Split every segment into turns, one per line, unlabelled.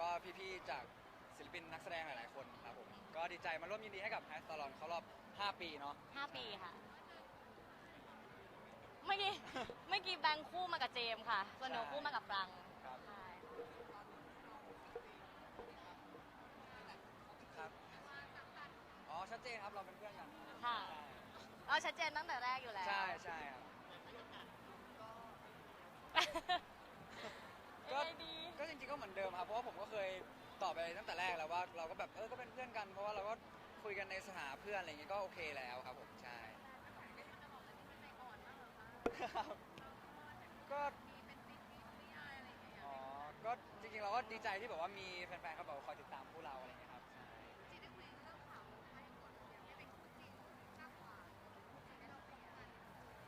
ก็พี่ๆจากศิลปินนักแสดงหลายๆคนครับผมก็ดีใจมาร่วมยินดีให้กับแฮชตลอนเขารอบ 5 ปีเนาะ
ห้าปีค่ะ เมื่อกี้ เมื่อกี้แบงค์คู่มากับเจมส์ค่ะ ส่วนหนูคู่มากับฟรัง
ครับ
ใช่
ครับอ๋อชัดเจนครับเราเป็นเพื่อนกัน
ค่ะ เราชัดเจนตั้งแต่แรกอยู่แล้ว
ใช่ใช่ครับ ก็
ยังไงดี
ก็จริงๆก็เหมือนเดิมครับเพราะว่าผมก็เคยต อบไปตั้งแต่แรกแล้วว่าเราก็แบบเออก็เป็นเพื่อนกันเพราะว่าเราก็คุยกันในสถานะเพื่อนอะไรอย่างงี้ก็โอเคแล้วครับผมใช่ครับก็อ๋อก็จริงๆเราก็ดีใจที่แบบว่ามีแฟนๆเขาแบบว่าคอยติดตามพวกเราอะไรอย่างเงี้ยครับใช่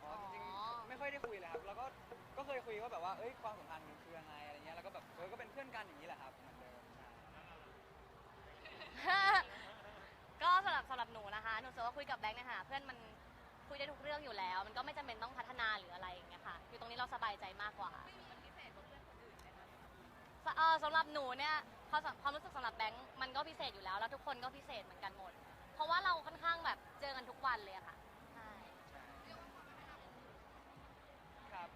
อ๋อจริงๆไม่ค่อยได้คุยเลยครับแล้วก็ก็เคยคุยว่าแบบว่าเอ้ยความสัมพันธ์มันคือยังไงอะไรเงี้ย ว่าคุ
ยกับแบงค์เนี่ยค่ะเพื่อนมันคุยได้ทุกเรื่องอยู่แล้ว มันก็ไม่จำเป็นต้องพัฒนาหรืออะไรอย่างเงี้ยค่ะอยู่ตรงนี้เราสบายใจมากกว่าสเออสำหรับหนูเนี่ยความสความรู้สึกสำหรับแบงค์มันก็พิเศษอยู่แล้วแล้วทุกคนก็พิเศษเหมือนกันหมด เพราะว่าเราค่อนข้างแบบเจอกันทุกวันเลยอะค่ะใช่
ใช่ครับ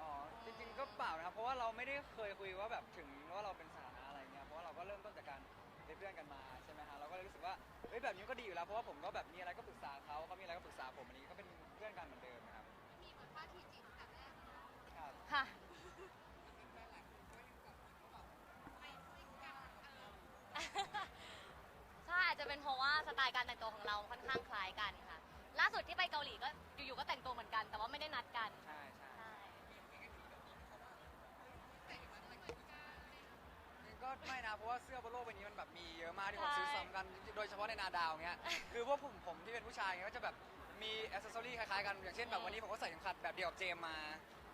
อ๋อจริงๆก็เปล่านะครับเพราะว่าเราไม่ได้เคยคุยว่าแบบถึงว่าเราเป็นสถา ก็เริ่มต้นจากการเป็นเพื่อนกันมาใช่ไหมฮะเราก็เลยรู้สึกว่าเฮ้ยแบบนี้ก็ดีอยู่แล้วเพราะว่าผมก็แบบมีอะไรก็ปรึกษาเขาเขามีอะไรก็ปรึกษาผมอันนี้ก็เป็นเพื่อนกันเหมือนเดิมครับครับ
ค่ะ ใช่อาจจะเป็นเพราะว่าสไตล์การแต่งตัวของเราค่อนข้างคล้ายกันค่ะ ล่าสุดที่ไปเกาหลีก็อยู่ๆก็แต่งตัวเหมือนกัน แต่ว่าไม่ได้นัดกัน
ใช่ใช่
ใช่
ก็ ไม่นะเพราะว่าเสื้อบนโลกใบนี้มันแบบมีเยอะมากที่คนซื้อซ้ำกัน โดยเฉพาะในนาดาวเงี้ยคือพวกผมผมที่เป็นผู้ชายเงี้ยก็จะแบบมีอ c เซสซอรี่คล้ายๆกันอย่างเช่นแบบวันนี้ผมก็ใส่เข็มขัดแบบเดียวกับเจมมา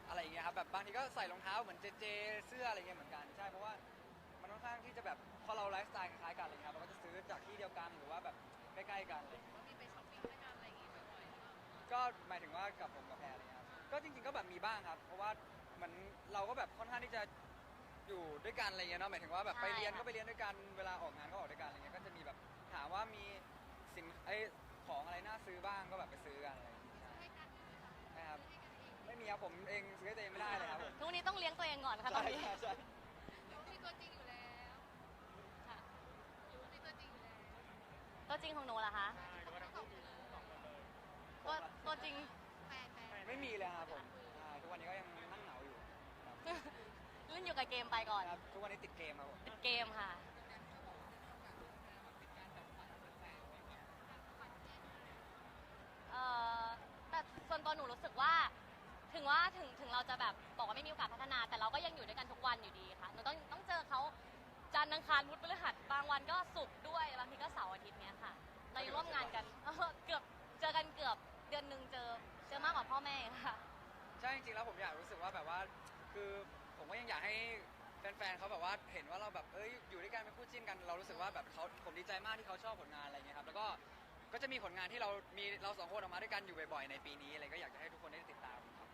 อะไรอย่างเงี้ยครับแบบบางทีก็ใส่รองเท้าเหมือนเจเจเสื้ออะไรเงี้ยเหมือนกันใช่เพราะว่ามันค่อนข้างที่จะแบบพอเราไลฟ์สไตล์คล้ายๆกันอะไรเงี้ยครับเราก็จะซื้อจากที่เดียวกันหรือว่าแบบใกล้ๆกันอะไรเงี้ยก็หมายถึงว่ากับผมกับแพรอะไรเงี้ยครับก็จริงๆก็แบบมีบ้างครับ เพราะว่าเหมือนเราก็แบบค่อนข้างที่จะ อยู่ด้วยกันอะไรเงี้ยเนาะหมายถึงว่าแบบไปเรียนก็ไปเรียนด้วยกันเวลาออกงานก็ออกด้วยกันอะไรเงี้ยก็จะมีแบบถามว่ามีสินไอยของอะไรน่าซื้อบ้างก็แบบไปซื้อกันอะไรอย่างเงี้ยใช่ใช่ครับไม่มีครับผมเองซื้อให้ตัวเองไม่ได้เลยครับผม
ทุกวันนี้ต้องเลี้ยงตัวเองก่อนค่ะตอ
ใช่
นนี้
ใช่ใช่
ค่ะตัวจริงของหนูเหรอคะตัวตัวจริง
ไม่มีเลยครับผมใช่ทุกวันนี้ก็ยังนั่งเหงาอยู่ครับ
เล่นอยู่กับเกมไปก่อน
ครับทุกวันนี้ติดเกมครับผม
ติดเกมค่ะ เอ่อ แต่ส่วนตัวหนูรู้สึกว่า ถึงว่าถึงถึงเราจะแบบบอกว่าไม่มีโอกาสพัฒนา แต่เราก็ยังอยู่ด้วยกันทุกวันอยู่ดีค่ะ หนูต้องต้องเจอเขาจันทร์อังคารพุธพฤหัส บางวันก็ศุกร์ด้วย บางทีก็เสาร์อาทิตย์เนี้ยค่ะ เรายังร่วมงานกันเออเกือบเจอกันเกือบเดือนหนึ่งเจอ เจอมากกว่าพ่อแม่ค่ะ
ใช่จริงๆแล้วผมอยากรู้สึกว่าแบบว่า คือ ผมก็ยังอยากให้แฟนๆเขาแบบว่าเห็นว่าเราแบบเอ้ยอยู่ด้วยกันเป็นคู่จิ้นกัน เรารู้สึกว่าแบบเขาผมดีใจมากที่เขาชอบผลงานอะไรเงี้ยครับแล้วก็ก็จะมีผลงานที่เรามีเราสองคนออกมาด้วยกันอยู่บ่อยๆในปีนี้อะไรก็อยากจะให้ทุกคนได้ติดตามครับ